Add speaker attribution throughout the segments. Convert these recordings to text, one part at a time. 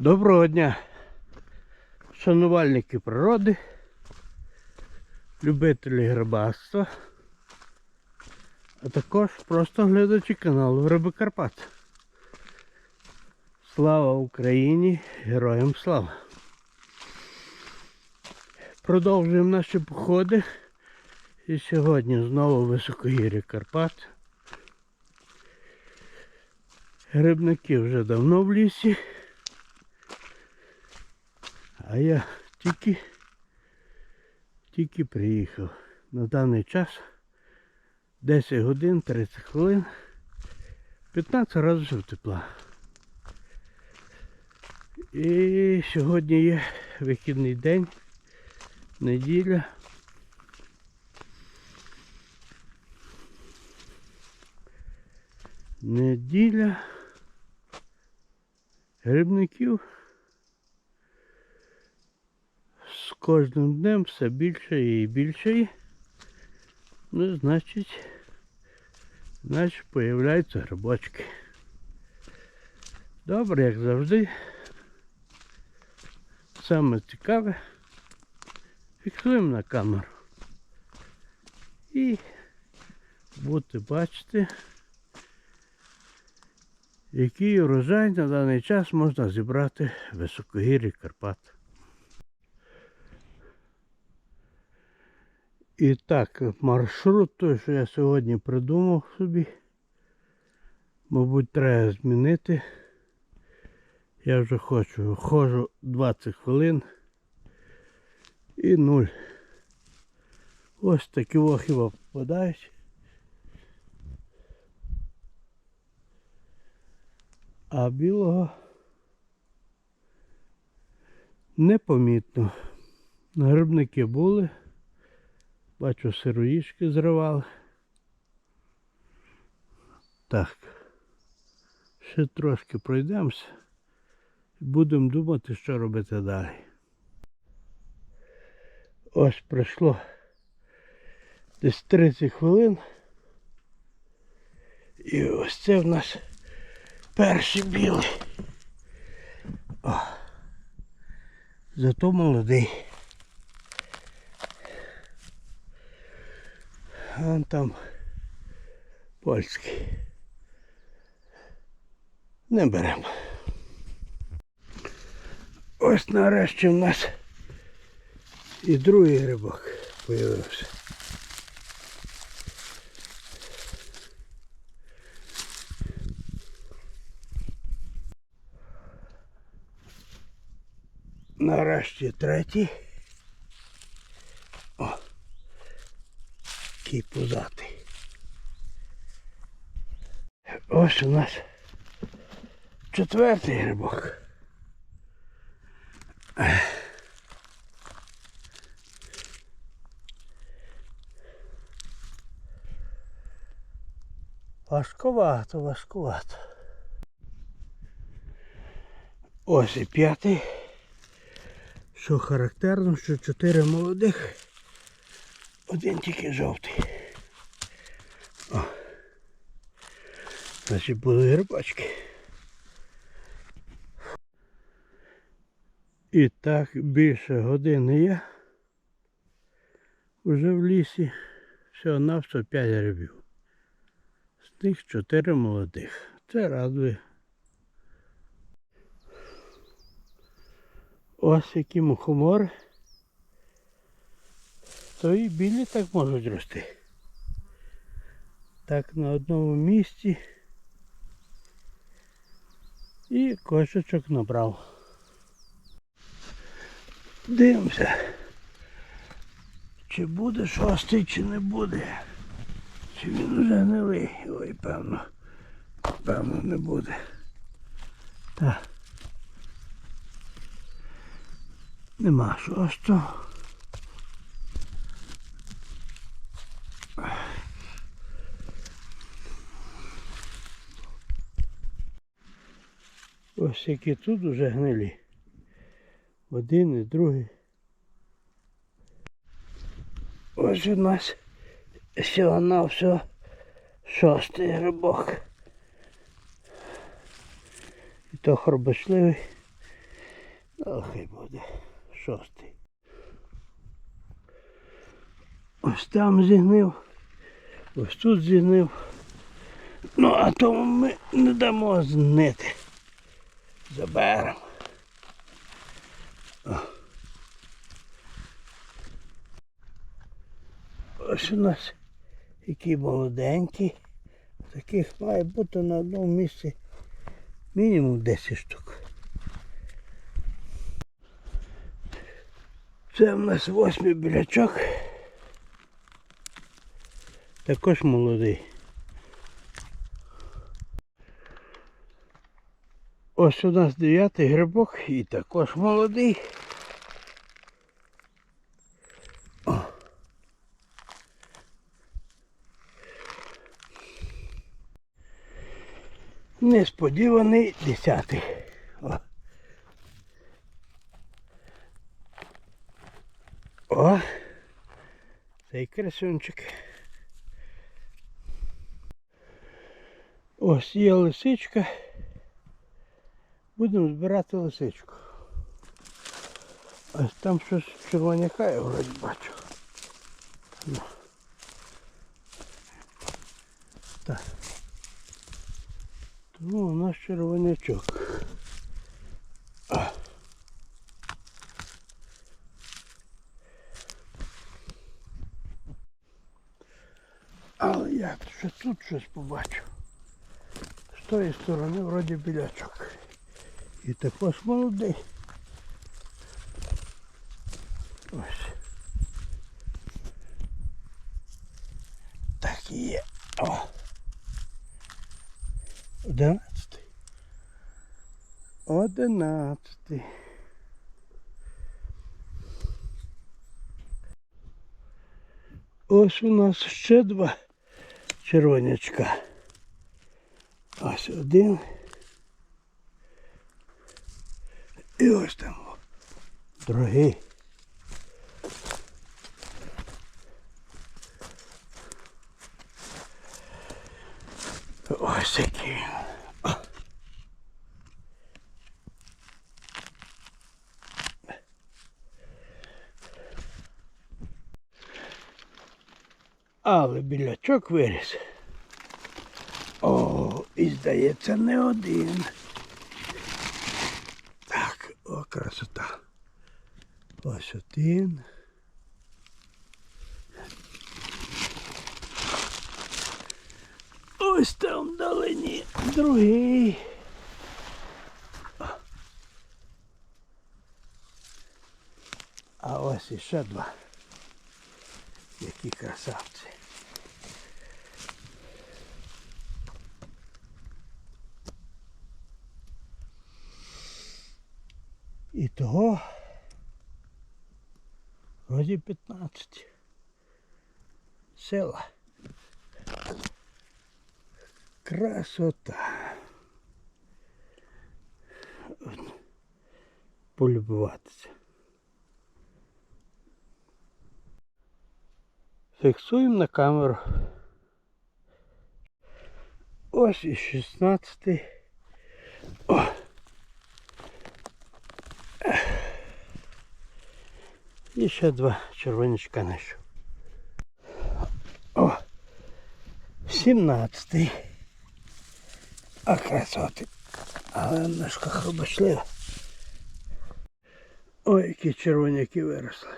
Speaker 1: Доброго дня, шанувальники природи, любителі грибацтва, а також просто глядачі каналу Гриби Карпат. Слава Україні! Героям слава! Продовжуємо наші походи. І сьогодні знову високогір'я Карпат. Грибники вже давно в лісі. А я тільки, тільки приїхав. На даний час 10 годин 30 хвилин, 15 градусів тепла. І сьогодні є вихідний день, неділя. Неділя грибників з кожним днем все більше і більше. Ну, значить, значить, появляються грибочки. Добре, як завжди. Саме цікаве. Фіксуємо на камеру. І будете бачити, який урожай на даний час можна зібрати в високогір'ї Карпат. І так, маршрут той, що я сьогодні придумав собі, мабуть, треба змінити. Я вже хочу, ходжу 20 хвилин і нуль. Ось такі хіба попадають. А білого непомітно. Грибники були. Бачу, сироїшки зривали. Так. Ще трошки пройдемося. І будемо думати, що робити далі. Ось пройшло десь 30 хвилин. І ось це в нас перший білий. О. Зато молодий. Вон там польський. Не беремо. Ось нарешті в нас і другий грибок появився. Нарешті третій. Який пузатий. Ось у нас четвертий грибок. Важковато, важковато. Ось і п'ятий. Що характерно, що чотири молодих, один тільки жовтий. О. Значить були грибочки. І так більше години я вже в лісі всього навсього 5 грибів. З них 4 молодих. Це радує. Ось які мухомори. То і білі так можуть рости. Так на одному місці. І кошечок набрав. Дивимося. Чи буде шостий, чи не буде. Чи він уже гнилий? Ой, певно. Певно не буде. Так. Нема шостого. Ось які тут уже гнилі. Один і другий. Ось у нас всього на все шостий грибок. І то хробочливий, Ну, хай буде. Шостий. Ось там зігнив. Ось тут зігнив. Ну, а тому ми не дамо знити. Заберемо. Ось у нас які молоденькі. Таких має бути на одному місці мінімум 10 штук. Це в нас восьмий білячок. Також молодий. Ось у нас дев'ятий грибок і також молодий. О. Несподіваний десятий. О. О, цей красунчик. Ось є лисичка. Будемо збирати лисичку. Ось там щось червоняка я вроді бачу. Ну. Так. Тому у нас червонячок. А. Але я ще тут щось побачив. З тої сторони вроді білячок. І також молодий. Ось. Так і є. О. Одинадцятий. Одинадцятий. Ось у нас ще два червонячка. Ось один. І ось там другий. Ось який він. Але білячок виріс. О, і здається, не один. Красота. Ось один. Ось там вдалині другий. А ось іще два. Які красавці. І того вроді 15. Села. Красота. Полюбуватися. Фіксуємо на камеру. Ось і 16. О! І ще два червонячка знайшов. О! 17. А красоти. Але немножко хробочлива. Ой, які червоняки виросли.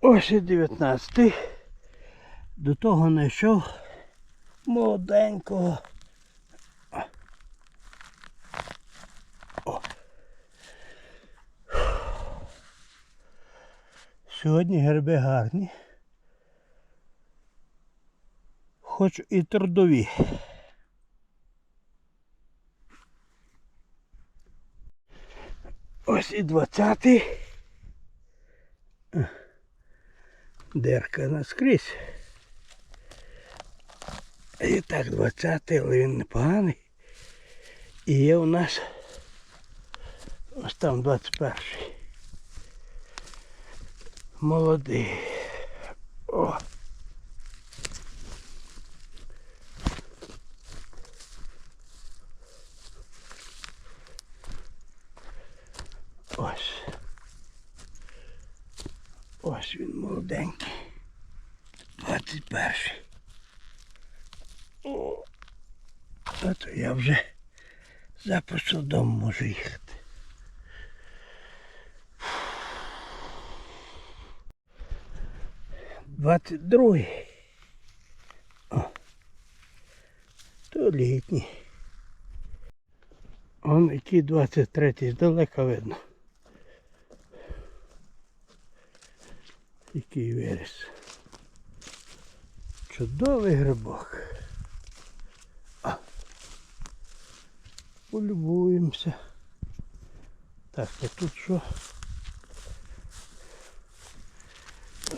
Speaker 1: Ось і 19. До того знайшов молоденького. Сьогодні гриби гарні. Хоч і трудові. Ось і двадцятий. Дерка наскрізь. І так, двадцятий, але він непоганий. І є у нас ось там 21 молодий. О! Ось. Ось він молоденький. 21-й. О, а то я вже запросив дому можу їхати. Двадцять другий. О. То літній. Он який 23 здалека видно. Який виріс. Чудовий грибок. А. Полюбуємося. Так, а тут що? А тут е,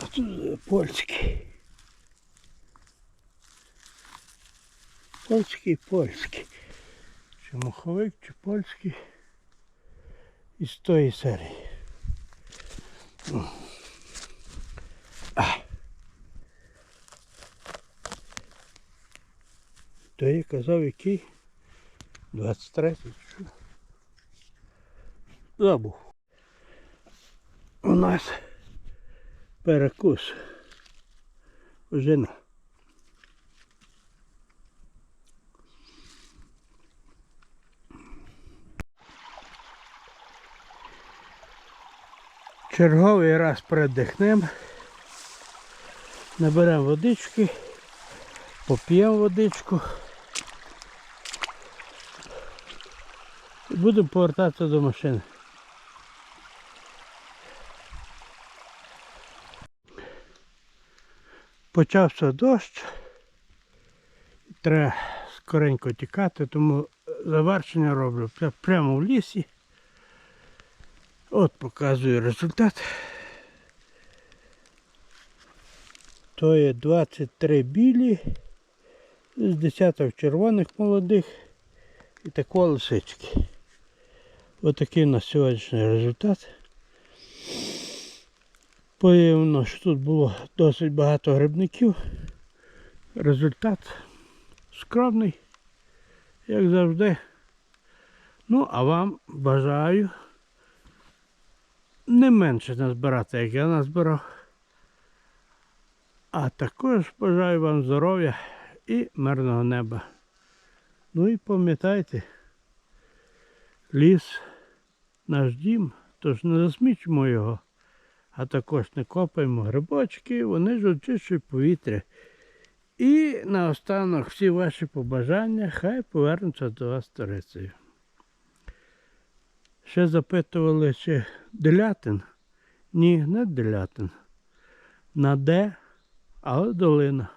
Speaker 1: польський. Польський, польський. Чи моховик, чи польський. Із тої серії. То я казав, який? 23 чи що? Забув. У нас перекус. Жена. Черговий раз передихнемо. Наберемо водички, поп'ємо водичку. І будемо повертатися до машини. Почався дощ. Треба скоренько тікати, тому завершення роблю прямо в лісі. От показую результат. То є 23 білі з десяток червоних молодих і такого лисички. Отакий у нас сьогоднішній результат. Появно, що тут було досить багато грибників. Результат скромний, як завжди. Ну, а вам бажаю не менше назбирати, як я назбирав. А також бажаю вам здоров'я і мирного неба. Ну і пам'ятайте, ліс наш дім, тож не засмічимо його, а також не копаємо грибочки, вони ж очищують повітря. І наостанок всі ваші побажання хай повернуться до вас сторицею. Ще запитували, чи делятин? Ні, не делятин. На де, але долина.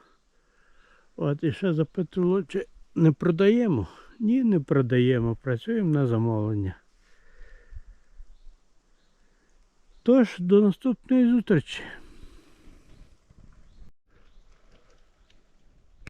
Speaker 1: От і ще запитували, чи не продаємо? Ні, не продаємо, працюємо на замовлення. Тож, до наступної зустрічі.